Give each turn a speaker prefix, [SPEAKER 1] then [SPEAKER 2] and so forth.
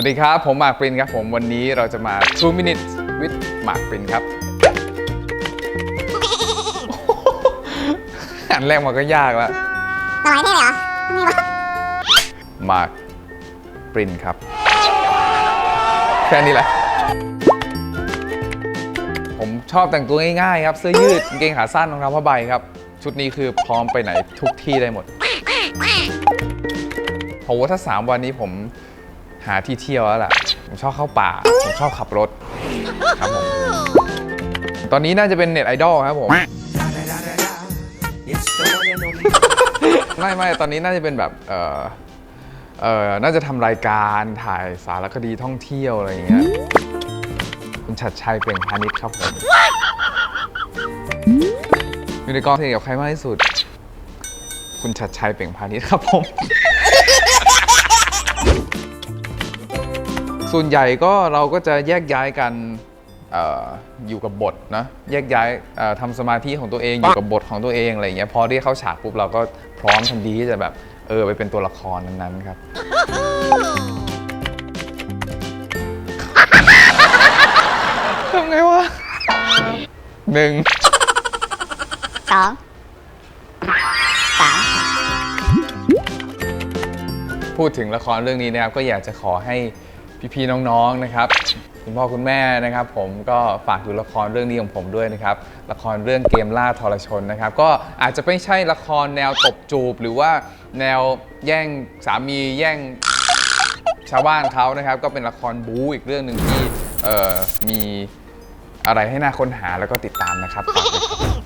[SPEAKER 1] วัสดีครับ ผมหมากปรินครับผมวันนี้เราจะมา 2 minutes with หมากปรินครับ อันแรกมันก็ยากแล้ว
[SPEAKER 2] หน่อไม้เท่เลยเหรอไม่วะ
[SPEAKER 1] หมากปรินครับ แค่นี้แหละ ผมชอบแต่งตัวง่ายๆครับ เสื้อยืดกางเกงขาสั้นรองเท้าผ้าใบครับ ชุดนี้คือพร้อมไปไหนทุกที่ได้หมดผมว่าถ้า 3 วันนี้ผม หาที่เที่ยวแล้วล่ะ ผมชอบเข้าป่า ผมชอบขับรถครับผมตอนนี้น่าจะเป็นเน็ตไอดอลครับผม ไม่ไม่ตอนนี้น่าจะเป็นแบบเออเออน่าจะทำรายการถ่ายสารคดีท่องเที่ยวอะไรอย่างเงี้ยคุณชัดชัยเปล่งพาณิชย์ครับผมอยู่ในกองเพลงกับใครมากที่สุด คุณชัดชัยเป่งพาณิชย์ครับผม ส่วนใหญ่ก็เราก็จะแยกย้ายกันเอออยู่กับบทนะแยกย้ายเอ่อทำสมาธิของตัวเองอยู่กับบทของตัวเองอะไรอย่างเงี้ยพอเรียกเข้าฉากปุ๊บเราก็พร้อมทันทีที่จะแบบเออไปเป็นตัวละครนั้นๆครับทำไงวะหนึ่ง
[SPEAKER 2] สองสาม
[SPEAKER 1] พูดถึงละครเรื่องนี้นะครับก็อยากจะขอให้ พี่ๆน้องๆนะครับ คุณพ่อคุณแม่นะครับ ผมก็ฝากดูละครเรื่องนี้ของผมด้วยนะครับ ละครเรื่องเกมล่าทรชนนะครับ ก็อาจจะไม่ใช่ละครแนวตบจูบ หรือว่าแนวแย่งสามีแย่งชาวบ้านเขานะครับ ก็เป็นละครบู๊อีกเรื่องหนึ่งที่เอ่อมีอะไรให้น่าค้นหาแล้วก็ติดตามนะครับฝากด้วยครับ